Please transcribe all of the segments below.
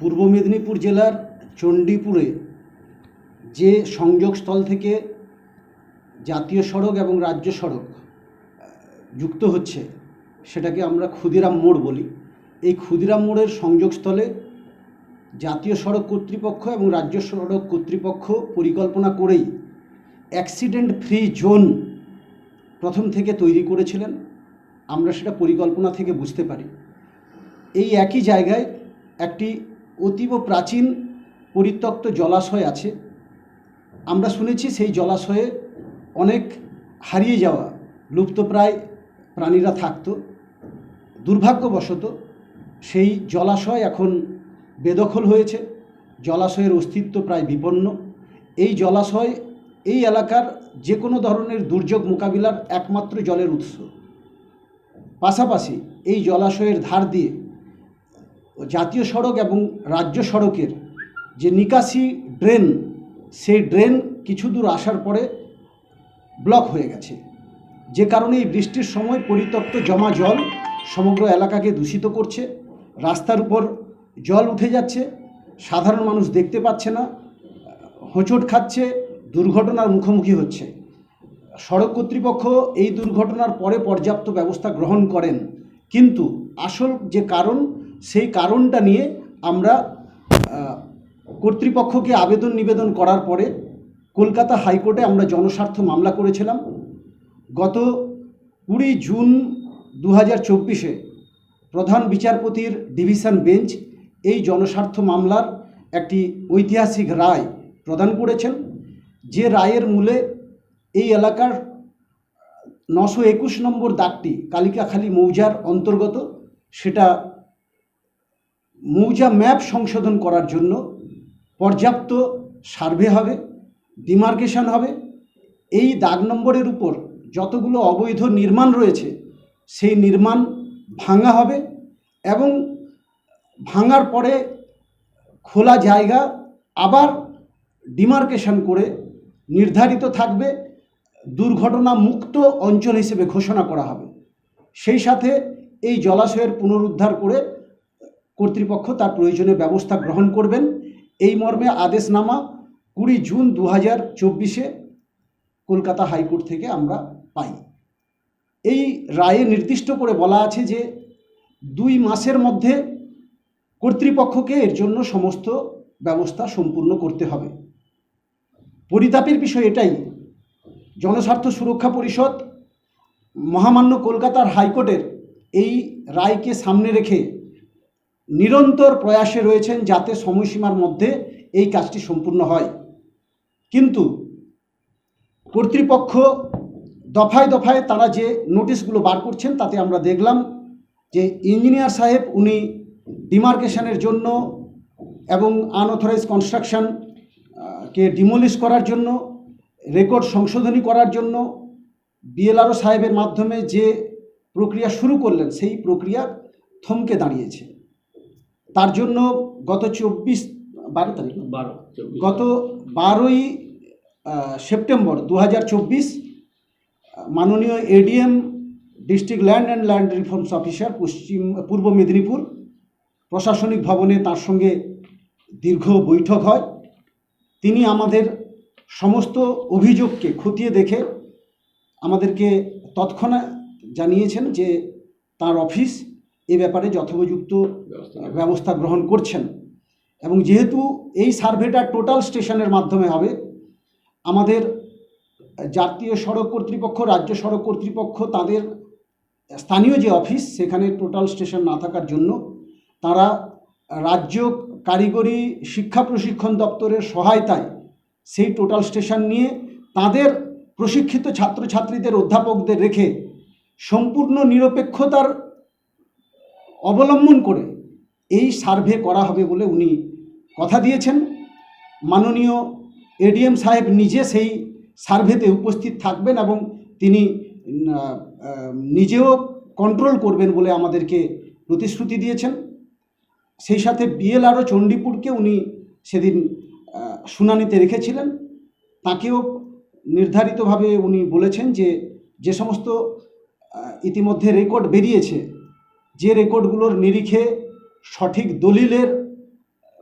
পূর্ব মেদিনীপুর জেলার চণ্ডীপুরে যে সংযোগস্থল থেকে জাতীয় সড়ক এবং রাজ্য সড়ক যুক্ত হচ্ছে, সেটাকে আমরা ক্ষুদিরাম মোড় বলি। এই ক্ষুদিরাম মোড়ের সংযোগস্থলে জাতীয় সড়ক কর্তৃপক্ষ এবং রাজ্য সড়ক কর্তৃপক্ষ পরিকল্পনা করেই অ্যাক্সিডেন্ট ফ্রি জোন প্রথম থেকে তৈরি করেছিলেন। আমরা সেটা পরিকল্পনা থেকে বুঝতে পারি। এই একই জায়গায় একটি অতীব প্রাচীন পরিত্যক্ত জলাশয় আছে। আমরা শুনেছি সেই জলাশয়ে অনেক হারিয়ে যাওয়া লুপ্তপ্রায় প্রাণীরা থাকতো। দুর্ভাগ্যবশত সেই জলাশয় এখন বেদখল হয়েছে। জলাশয়ের অস্তিত্ব প্রায় বিপন্ন। এই জলাশয় এই এলাকার যে কোনো ধরনের দুর্যোগ মোকাবিলার একমাত্র জলের উৎস। পাশাপাশি এই জলাশয়ের ধার দিয়ে জাতীয় সড়ক এবং রাজ্য সড়কের যে নিকাশি ড্রেন, সেই ড্রেন কিছু দূর আসার পরে ব্লক হয়ে গেছে। যে কারণে এই বৃষ্টির সময় পরিত্যক্ত জমা জল সমগ্র এলাকাকে দূষিত করছে। রাস্তার উপর জল উঠে যাচ্ছে। সাধারণ মানুষ দেখতে পাচ্ছে না। হোঁচট খাচ্ছে। দুর্ঘটনার মুখোমুখি হচ্ছে। সড়ক কর্তৃপক্ষ এই দুর্ঘটনার পরে পর্যাপ্ত ব্যবস্থা গ্রহণ করেন। কিন্তু আসল যে কারণ সেই কারণটা নিয়ে আমরা কর্তৃপক্ষকে আবেদন নিবেদন করার পরে কলকাতা হাইকোর্টে আমরা জনস্বার্থ মামলা করেছিলাম। গত কুড়ি জুন দু হাজার চব্বিশে প্রধান বিচারপতির ডিভিশন বেঞ্চ এই জনস্বার্থ মামলার একটি ঐতিহাসিক রায় প্রদান করেছেন। যে রায়ের মূলে এই এলাকার নশো একুশ নম্বর দাগটি কালিকাখালী মৌজার অন্তর্গত, সেটা মৌজা ম্যাপ সংশোধন করার জন্য পর্যাপ্ত সার্ভে হবে, ডিমার্কেশন হবে। এই দাগ নম্বরের উপর যতগুলো অবৈধ নির্মাণ রয়েছে, সেই নির্মাণ ভাঙা হবে এবং ভাঙার পরে খোলা জায়গা আবার ডিমার্কেশন করে নির্ধারিত থাকবে দুর্ঘটনা মুক্ত অঞ্চল হিসেবে ঘোষণা করা হবে। সেই সাথে এই জলাশয়ের পুনরুদ্ধার করে কর্তৃপক্ষ তার প্রয়োজনীয় ব্যবস্থা গ্রহণ করবেন। এই মর্মে আদেশনামা কুড়ি জুন দু হাজার চব্বিশে কলকাতা হাইকোর্ট থেকে আমরা পাই। এই রায়ে নির্দিষ্ট করে বলা আছে যে দুই মাসের মধ্যে কর্তৃপক্ষকে এর জন্য সমস্ত ব্যবস্থা সম্পূর্ণ করতে হবে। পরিতাপের বিষয় এটাই, জনস্বার্থ সুরক্ষা পরিষদ মহামান্য কলকাতার হাইকোর্টের এই রায়কে সামনে রেখে নিরন্তর প্রয়াসে রয়েছেন যাতে সময়সীমার মধ্যে এই কাজটি সম্পূর্ণ হয়। কিন্তু কর্তৃপক্ষ দফায় দফায় তারা যে নোটিশগুলো বার করছেন তাতে আমরা দেখলাম যে ইঞ্জিনিয়ার সাহেব উনি ডিমার্কেশনের জন্য এবং আনঅথরাইজ কনস্ট্রাকশন কে ডিমোলিশ করার জন্য, রেকর্ড সংশোধনী করার জন্য বিএলআরও সাহেবের মাধ্যমে যে প্রক্রিয়া শুরু করলেন, সেই প্রক্রিয়া থমকে দাঁড়িয়েছে। তার জন্য গত চব্বিশ বারো তারিখ বারো গত বারোই সেপ্টেম্বর দু হাজার চব্বিশ মাননীয় ADM district land and land reforms officer Paschim Purba Medinipur প্রশাসনিক ভবনে তার সঙ্গে দীর্ঘ বৈঠক হয়। তিনি আমাদের সমস্ত অভিযোগকে খতিয়ে দেখে আমাদেরকে তৎক্ষণাৎ জানিয়েছেন যে তার অফিস এ ব্যাপারে যথোপযুক্ত ব্যবস্থা গ্রহণ করছেন। এবং যেহেতু এই সার্ভেটা টোটাল স্টেশনের মাধ্যমে হবে আমাদের জাতীয় সড়ক কর্তৃপক্ষ রাজ্য সড়ক কর্তৃপক্ষ তাদের স্থানীয় যে অফিস সেখানে টোটাল স্টেশন না থাকার জন্য তারা রাজ্য কারিগরি শিক্ষা প্রশিক্ষণ দপ্তরের সহায়তায় সেই টোটাল স্টেশন নিয়ে তাদের প্রশিক্ষিত ছাত্রছাত্রীদের অধ্যাপকদের রেখে সম্পূর্ণ নিরপেক্ষতার অবলম্বন করে এই সার্ভে করা হবে বলে উনি কথা দিয়েছেন। মাননীয় এডিএম সাহেব নিজে সেই সার্ভেতে উপস্থিত থাকবেন এবং তিনি নিজেও কন্ট্রোল করবেন বলে আমাদেরকে প্রতিশ্রুতি দিয়েছেন। সেই সাথে বিএলআরও চণ্ডীপুরকে উনি সেদিন শুনানিতে রেখেছিলেন। তাকেও নির্ধারিতভাবে উনি বলেছেন যে যে সমস্ত ইতিমধ্যে রেকর্ড বেরিয়েছে যে রেকর্ডগুলোর নিরিখে সঠিক দলিলের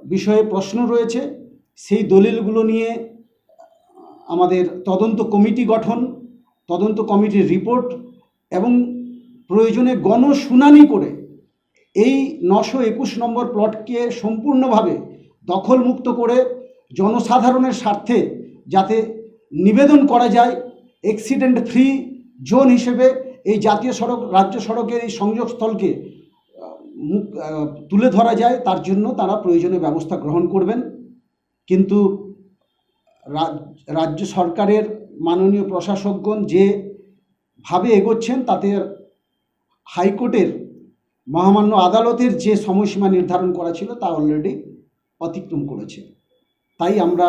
বিষয়ে প্রশ্ন রয়েছে, সেই দলিলগুলো নিয়ে আমাদের তদন্ত কমিটি গঠন, তদন্ত কমিটির রিপোর্ট এবং প্রয়োজনে গণশুনানি করে এই নশো একুশ নম্বর প্লটকে সম্পূর্ণভাবে দখলমুক্ত করে জনসাধারণের স্বার্থে যাতে নিবেদন করা যায় অ্যাক্সিডেন্ট ফ্রি জোন হিসেবে এই জাতীয় সড়ক, রাজ্য সড়কের এই সংযোগস্থলকে তুলে ধরা যায়, তার জন্য তারা প্রয়োজনীয় ব্যবস্থা গ্রহণ করবেন। কিন্তু রাজ্য সরকারের মাননীয় প্রশাসকগণ যেভাবে এগোচ্ছেন, তাতে হাইকোর্টের মহামান্য আদালতের যে সময়সীমা নির্ধারণ করা ছিল, তা অলরেডি অতিক্রম করেছে। তাই আমরা